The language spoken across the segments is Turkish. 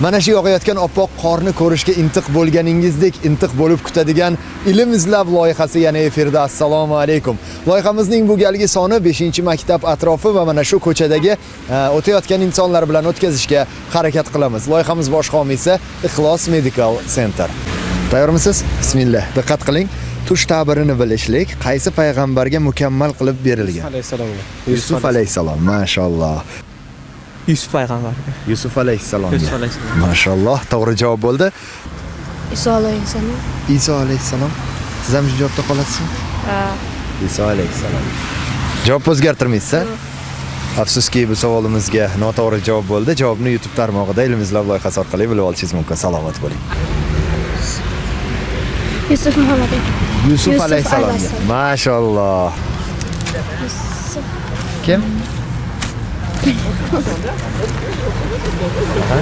Mana shu yog'ayotgan oppoq qorni ko'rishga intiq bo'lganingizdek intiq bo'lib kutadigan Ilm izlab loyihasi yana efirda. Assalomu alaykum. Loyihamizning bu galgi soni 5-maktab atrofi va mana shu ko'chadagi e, o'tayotgan insonlar bilan o'tkazishga harakat qilamiz. Loyihamiz bosh homiysi Ixlos Medical Center. Tayyormisiz? Bismillah. Diqqat qiling. Tush ta'birini bilishlik qaysi payg'ambarga mukammal qilib berilgan? alayhissalomga Yusuf alayhissalom. Mashalloh. Yusuf payg'ambarga Yusuf alayhissalomga. yusuf alayhissalom Mashalloh, to'g'ri javob bo'ldi. Iso alayhissalom. Iso alayhissalom. Siz ham shu javobda qolasizmi? Iso alayhissalom. Javob o'zgartirmaysiz, a? Afsuski bu savolimizga noto'g'ri javob bo'ldi. Javobni YouTube tarmog'ida Ilm izlab loyihasi orqali bilib olishingiz mumkin. Salomat bo'ling. Yusuf Muhammad. Yusuf, alayhissalom. Mashalloh. Kim? Ha?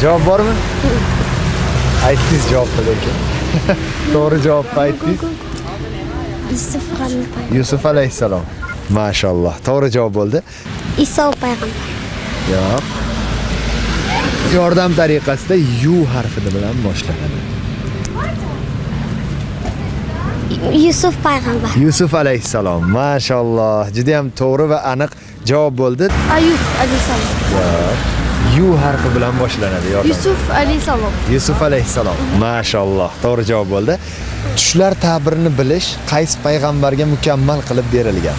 Javob bormi? Aytdingiz javobni lekin. To'g'ri javobni aytdingiz. Yusuf payg'ambar. Yusuf alayhissalom. Mashalloh. To'g'ri javob bo'ldi. Iso payg'ambar. Yo'q. Yordam tariqasida yu harfi bilan boshlanadi. Yusuf payg'ambar. Yusuf alayhissalom. Mashalloh. Juda ham to'g'ri va aniq javob bo'ldi. Ayub alayhissalom. Yu harfi bilan boshlanadi. Yusuf alayhissalom. Yusuf alayhissalom. Mashalloh. To'g'ri javob bo'ldi. Tushlar ta'birini bilish qaysi payg'ambarga mukammal qilib berilgan?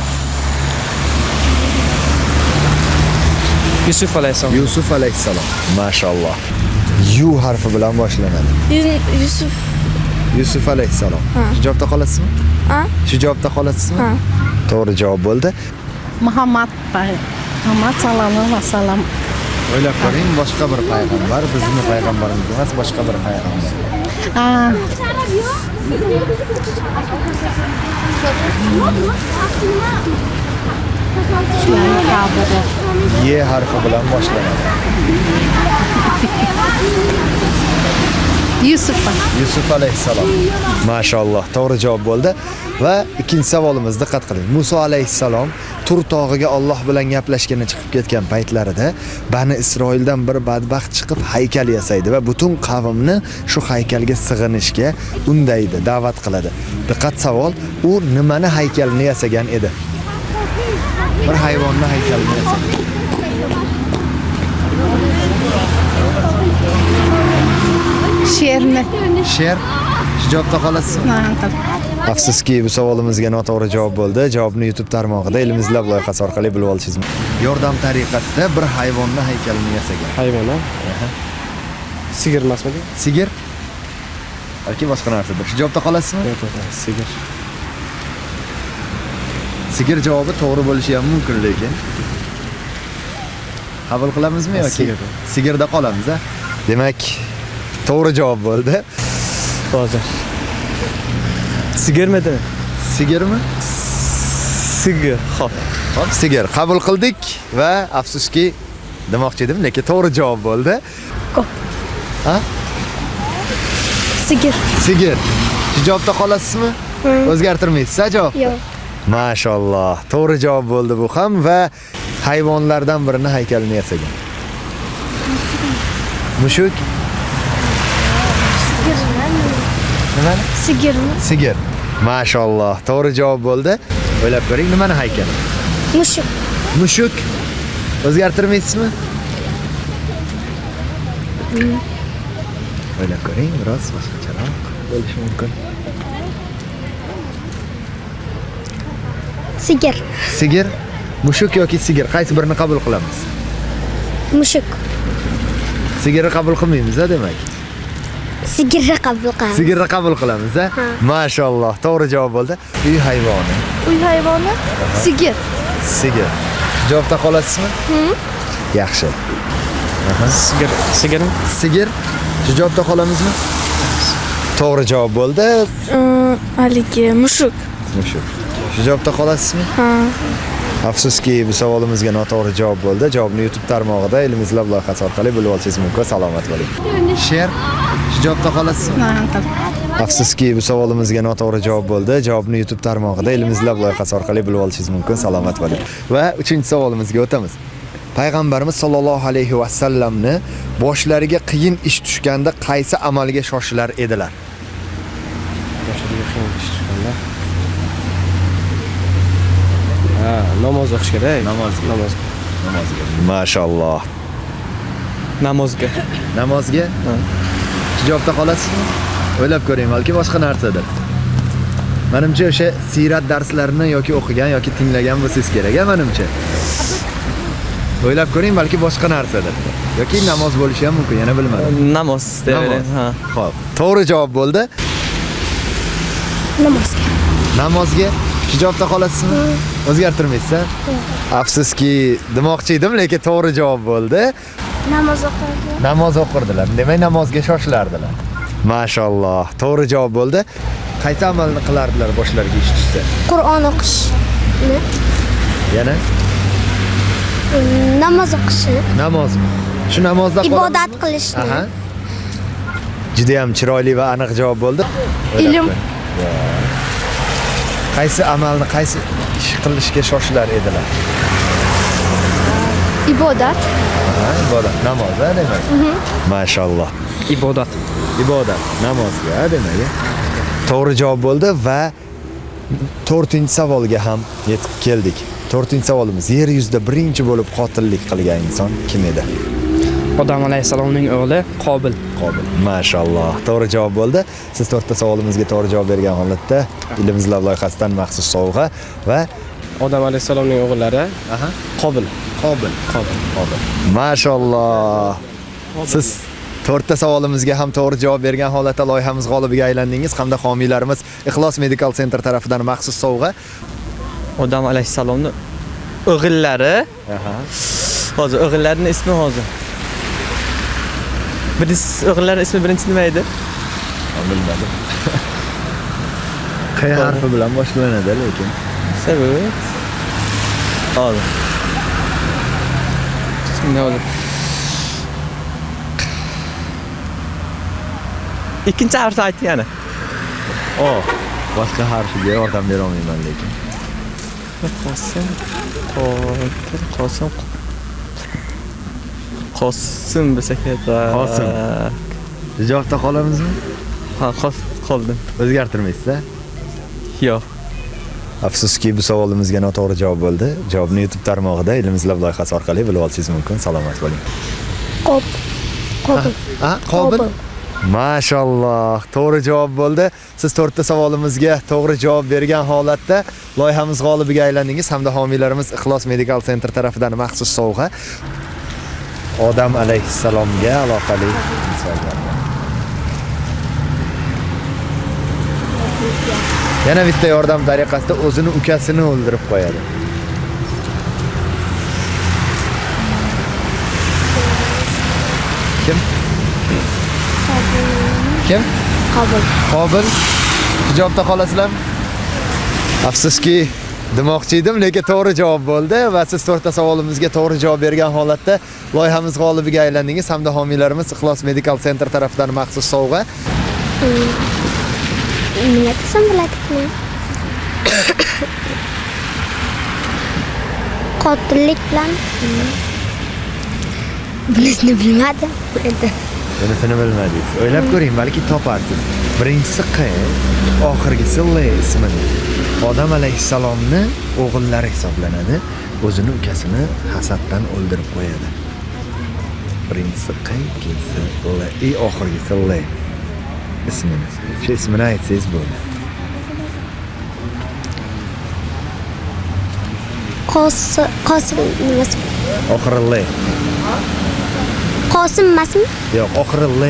yusuf alayhissalom Yusuf alayhissalom. Mashalloh. Yu harfi bilan boshlanadi. Yusuf. Yusuf alayhissalom. Shu javobda qolasizmi? Shu javobda qolasizmi? Ha. To'g'ri javob bo'ldi. Muhammad payg'ambar sallallohu alayhi vasallam O'ylab ko'ring, boshqa bir payg'ambar, bizning payg'ambarimiz emas, boshqa bir payg'ambar. Ah, shularni qabri Y harfi bilan boshlanadi. yusuf Yusuf alayhissalom. Mashalloh, to'g'ri javob bo'ldi. Va ikkinchi savolimiz diqqat qiling. Muso alayhissalom Tur tog'iga Alloh bilan gaplashgani chiqib ketgan paytlarida Bani Isroildan bir badbaxt chiqib haykal yasaydi va butun qavmni shu haykalga sig'inishga undaydi, da'vat qiladi. Diqqat savol, u nimani haykalini yasagan edi? Bir hayvonni haykalini yasagan. Sherni Sher. Shu javobda qolasizmi? Afsuski bu savolimizga noto'g'ri javob bo'ldi. Javobni YouTube tarmog'ida Ilm izlab loyihasi orqali bilib olishingiz mumkin. Yordam tariqasida bir hayvonni haykalini yasagan. hayvon a sigir emasmidi Sigir yoki boshqa narsadir. Shu javobda qolasizmi? yo'q sigir Sigir javobi to'g'ri bo'lishi ham mumkin lekin. Qabul qilamizmi yoki Sigir. sigirda qolamiz, a? Demak, to'g'ri javob bo'ldi. hozir sigirmidi Sigirmi? sigir hop Hop, sigir qabul qildik va afsuski demoqchi edim, lekin to'g'ri javob bo'ldi. Sigir. Sigir. Shu javobda qolasizmi? O'zgartirmaysiz, a javob? Yo'q. Mashalloh. To'g'ri javob bo'ldi bu ham va hayvonlardan birini haykalini yasagan. Mushuk? Nima? Sigirmi? Sigir. Mashalloh. To'g'ri javob bo'ldi. O'ylab ko'ring, nimani haykali? Mushuk. Mushuk. O'zgartirmaysizmi? O'ylab ko'ring, biroz boshqacharoq bo'lishi mumkin. Sigir. Sigir, mushuk yoki sigir, qaysi birini qabul qilamiz? Mushuk. Sigirni qabul qilmaymiz-a demak. Sigirni qabul qilamiz. Sigirni qabul qilamiz-a? Mashalloh, to'g'ri javob bo'ldi. Uy hayvoni. Uy hayvoni. Sigir. Sigir. Javobda qolasizmi? Yaxshi. sigir sigirmi Sigir. Shu javobda qolamizmi? To'g'ri javob bo'ldi. Haligi mushuk. Mushuk. Shu javobda qolasizmi? Ha. Afsuski bu savolimizga noto'g'ri javob bo'ldi. Javobni YouTube tarmog'ida Ilm izlab loyihasi orqali bilib olishingiz mumkin. Salomat bo'ling. Sher. Javobda qolasizmi? Afsuski bu savolimizga noto'g'ri javob bo'ldi. Javobni YouTube tarmog'ida Ilm izlab loyihasi orqali bilib olishingiz mumkin. Salomat bo'ling. Va 3-savolimizga o'tamiz. payg'ambarimiz sollallohu alayhi vasallamni boshlariga qiyin ish tushganda qaysi amalga shoshilar edilar Boshlariga qiyin ish tushganda. Ha, namoz o'qish kerak. Namozga. Namoz. namozga mashaalloh Namozga. namozga javobda qolasizmi o'ylab ko'ring balki boshqa narsadir manimcha o'sha siyrat darslarini yoki o'qigan yoki tinglagan bo'lsangiz kerak a manimcha o'ylab ko'ring balki boshqa narsadir yoki namoz bo'lishi ham mumkin yana bilmadim Namoz deb beradi. Ha. Xo'p, to'g'ri javob bo'ldi. Namozga. Namozga shu javobda qolasizmi? O'zgartirmaysiz Afsuski, demoqchi edim, lekin to'g'ri javob bo'ldi. Namoz o'qiydi. Namoz o'qirdilar. Demak, namozga shoshilardilar. Mashalloh, to'g'ri javob bo'ldi. Qaysi amalni qilardilar boshlariga ish tushsa? Qur'on o'qishni, Yana namoz o'qishni, namozmi? Shu namozda ibodat qilishni, Aha. Juda ham chiroyli va aniq javob bo'ldi. ilm Qaysi amalni, qaysi ish qilishga shoshilar edilar? ibodat, ibodat, namoz, ha, demak. Mashalloh. Ibodat. Ibodat, namozga, demak. To'g'ri javob bo'ldi va 4 savolga ham yetib keldik. 4 savolimiz yer yuzida birinchi bo'lib qotillik qilgan inson kim edi? Odam alayhissalomning o'g'li Qobil. Qobil. Mashalloh. To'g'ri javob bo'ldi. Siz to'rtta savolimizga to'g'ri javob bergan holatda Ilm izlab loyihasidan maxsus sovg'a va Odam alayhissalomning o'g'illari aha, Qobil. Qobil. Qobil. Qobil. Mashalloh. Siz to'rtta savolimizga ham to'g'ri javob bergan holatda loyihamiz g'olibiga aylandingiz hamda homiylarimiz Ixlos Medical Center tarafidan maxsus sovg'a. Odam alayhissalomning o'g'illari hozir o'g'illarining ismi hozir. Birinchisi o'g'illarining ismi birinchi nima edi? Bilmadim. Q harfi bilan boshlanadi lekin. Sabit. Hozir. Ne olur? İkinci harfi aytdi yana. O. Boshqa harfiga yordam bera olmayman lekin. Qosim, Qodir, Qosim. Qosim bo'lsa kerak. Qosim. Javobda qolamizmi? Ha, qos qoldim. O'zgartirmaysiz a Yo'q. Afsuski bu savolimizga noto'g'ri javob bo'ldi. Javobni YouTube tarmog'ida Ilm izlab loyihasi orqali bilib olishingiz mumkin. Salomat bo'ling. qob, qobil, Ha, qobil. Mashalloh, to'g'ri javob bo'ldi. Siz to'rtta savolimizga to'g'ri javob bergan holatda loyihamiz g'olibiga aylandingiz hamda homiylarimiz Ixlos Medical Center tarafidan maxsus sovg'a Odam alayhissalomga aloqali misollar. Yana bitta yordam tariqasida o'zini ukasini o'ldirib qo'yadi. Kim? Kim? qobil. Qobil. Javobda qolasizlarmi? Afsuski demoqchi edim, lekin to'g'ri javob bo'ldi va siz to'rtta savolimizga to'g'ri javob bergan holatda loyihamiz g'olibiga aylandingiz hamda homiylarimiz Ixlos Medical Center tarafidan maxsus sovg'a Nima desam biladimi? Qotillik bilan bunisini bilmadim. Endi bunisini bilmadingiz. O'ylab ko'ring, balki toparsiz. Birinchisi Q, oxirgisi L ismini. Odam alayhissalomni o'g'illari hisoblanadi. O'zini ukasini hasaddan o'ldirib qo'yadi. Birinchisi Q, ikkinchisi L, i oxirgisi L. Ismini. Shu ismini aytsangiz bo'ldi. Qosim, Qosim nimasi? Oxiri L. Qosim emasmi? Yo'q, oxiri L.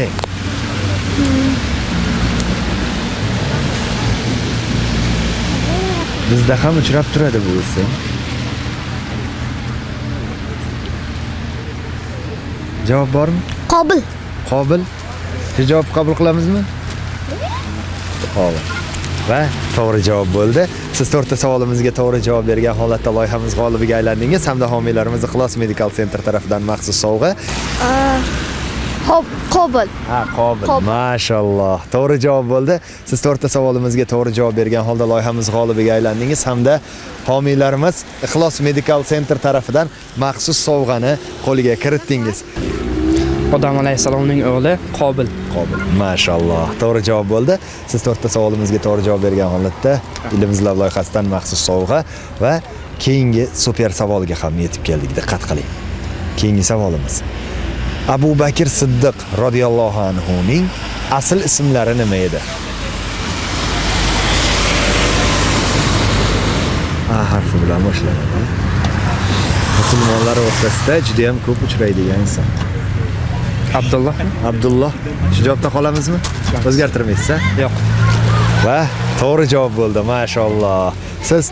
Bizda ham uchrab turadi bu ism. Javob bormi? Qobil. Qobil. Shu javob qabul qilamizmi? Qobil. Va to'g'ri javob bo'ldi. Siz to'rtta savolimizga to'g'ri javob bergan holatda loyihamiz g'olibiga aylandingiz hamda homiylarimiz Ixlos Medical Center tarafidan maxsus sovg'a qobil. Ha, qobil. Mashalloh. To'g'ri javob bo'ldi. Siz to'rtta savolimizga to'g'ri javob bergan holda loyihamiz g'olibiga aylandingiz hamda homiylarimiz Ixlos Medical Center tarafidan maxsus sovg'ani qo'liga kiritdingiz. Odam alayhissalomning o'g'li Qobil. Qobil. Mashalloh. To'g'ri javob bo'ldi. Siz to'rtta savolimizga to'g'ri javob bergan holatda Ilm izlab loyihasidan maxsus sovg'a va keyingi super savolga ham yetib keldik. Diqqat qiling. Keyingi savolimiz. Abu Bakr Siddiq radhiyallohu anhu ning asl ismlari nima edi? A harfi bilan boshlanadi. Musulmonlar o'rtasida juda ham ko'p uchraydigan inson. Abdulloh? Abdulloh. Shu javobda qolamizmi? O'zgartirmaysiz, a? Yo'q. Va to'g'ri javob bo'ldi, mashalloh. Siz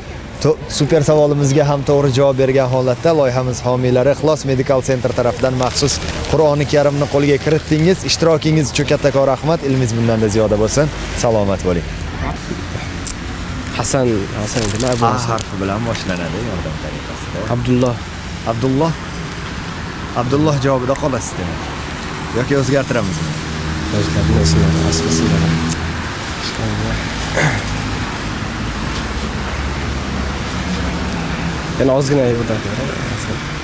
super savolimizga ham to'g'ri javob bergan holatda loyihamiz homiylari Ixlos Medical Center tarafidan maxsus Qur'oni Karimni qo'lga kiritdingiz. Ishtirokingiz uchun kattakon rahmat. Ilmingiz bundan-da ziyoda bo'lsin. Salomat bo'ling. Hasan, Hasan nima Hasan? harfi bilan boshlanadi yordam tariqasida. Abdulloh. Abdulloh. Abdulloh javobida qolasiz demak. Yoki o'zgartiramizmi? O'zlarini ismlari, asl ismlari. Yana ozgina yerda.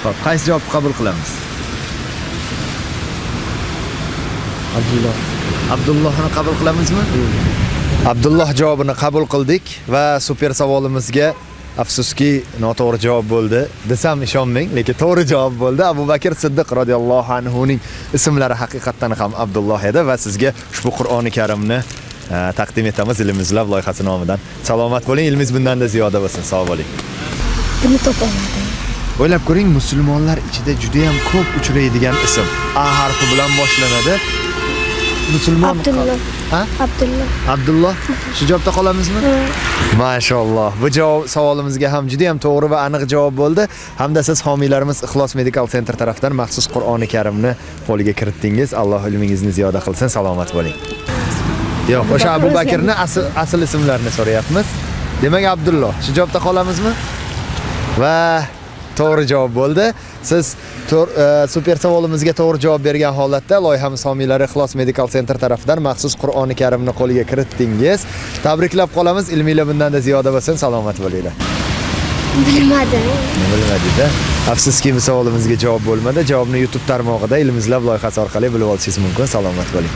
Xo'p, qaysi javobni qabul qilamiz? Abdulloh. Abdullohni qabul qilamizmi? Abdulloh javobini qabul qildik va super savolimizga afsuski noto'g'ri javob bo'ldi desam ishonmang, lekin to'g'ri javob bo'ldi. Abu Bakr Siddiq radhiyallohu anhu ning ismlari haqiqatdan ham Abdulloh edi va sizga ushbu Qur'oni Karimni e, taqdim etamiz Ilmizlab loyihasi nomidan. Salomat bo'ling, ilmingiz bundan da ziyoda bo'lsin. Sog' bo'ling. Buni topolmadim. O'ylab ko'ring, musulmonlar ichida juda ham ko'p uchraydigan ism. A harfi bilan boshlanadi. Musulmon. Ha? Abdulloh. Abdulloh, shu javobda qolamizmi? Mashalloh. Bu javob savolimizga ham juda ham to'g'ri va aniq javob bo'ldi. Hamda siz homiylarimiz Ixlos Medical Center tarafidan maxsus Qur'oni Karimni qo'liga kiritdingiz. Alloh ilmingizni ziyoda qilsin. Salomat bo'ling. Yo'q, o'sha Abu Bakrni asl ismlarini so'rayapmiz. Demak, Abdulloh. Shu javobda qolamizmi? Va to'g'ri javob bo'ldi. Siz e, super savolimizga to'g'ri javob bergan holatda loyihamiz homiylari Ixlos Medical Center tarafidan maxsus Qur'oni Karimni qo'liga kiritdingiz. Tabriklab qolamiz. Ilmiylar bundan-da ziyoda bo'lsin. Salomat bo'linglar. Bilmadim. Bilmadingiz Afsuski bu savolimizga javob bo'lmadi. Javobni YouTube tarmog'ida Ilmizlab loyihasi orqali bilib olishingiz mumkin. Salomat bo'ling.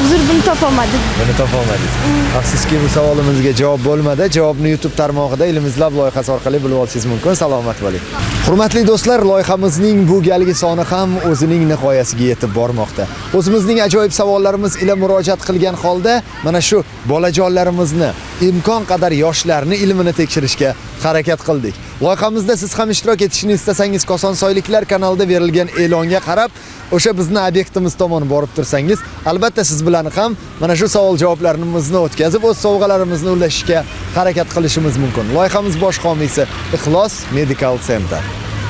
Uzr, buni topolmadim. Buni topolmadingiz. Afsuski bu savolimizga javob bo'lmadi. Javobni YouTube tarmog'ida Ilmizlab loyihasi orqali bilib olishingiz mumkin. Salomat bo'ling. Hurmatli do'stlar, loyihamizning bu galgi soni ham o'zining nihoyasiga yetib bormoqda. O'zimizning ajoyib savollarimiz ila murojaat qilgan holda mana shu bolajonlarimizni imkon qadar yoshlarni ilmini tekshirishga harakat qildik. Loyihamizda siz ham ishtirok etishni istasangiz Kosonsoyliklar kanalida berilgan e'longa qarab o'sha bizni obyektimiz tomon borib tursangiz, albatta siz bilan ham mana shu savol javoblarimizni o'tkazib o'z sovg'alarimizni ulashishga harakat qilishimiz mumkin. Loyihamiz bosh homiysi Ixlos Medical Center.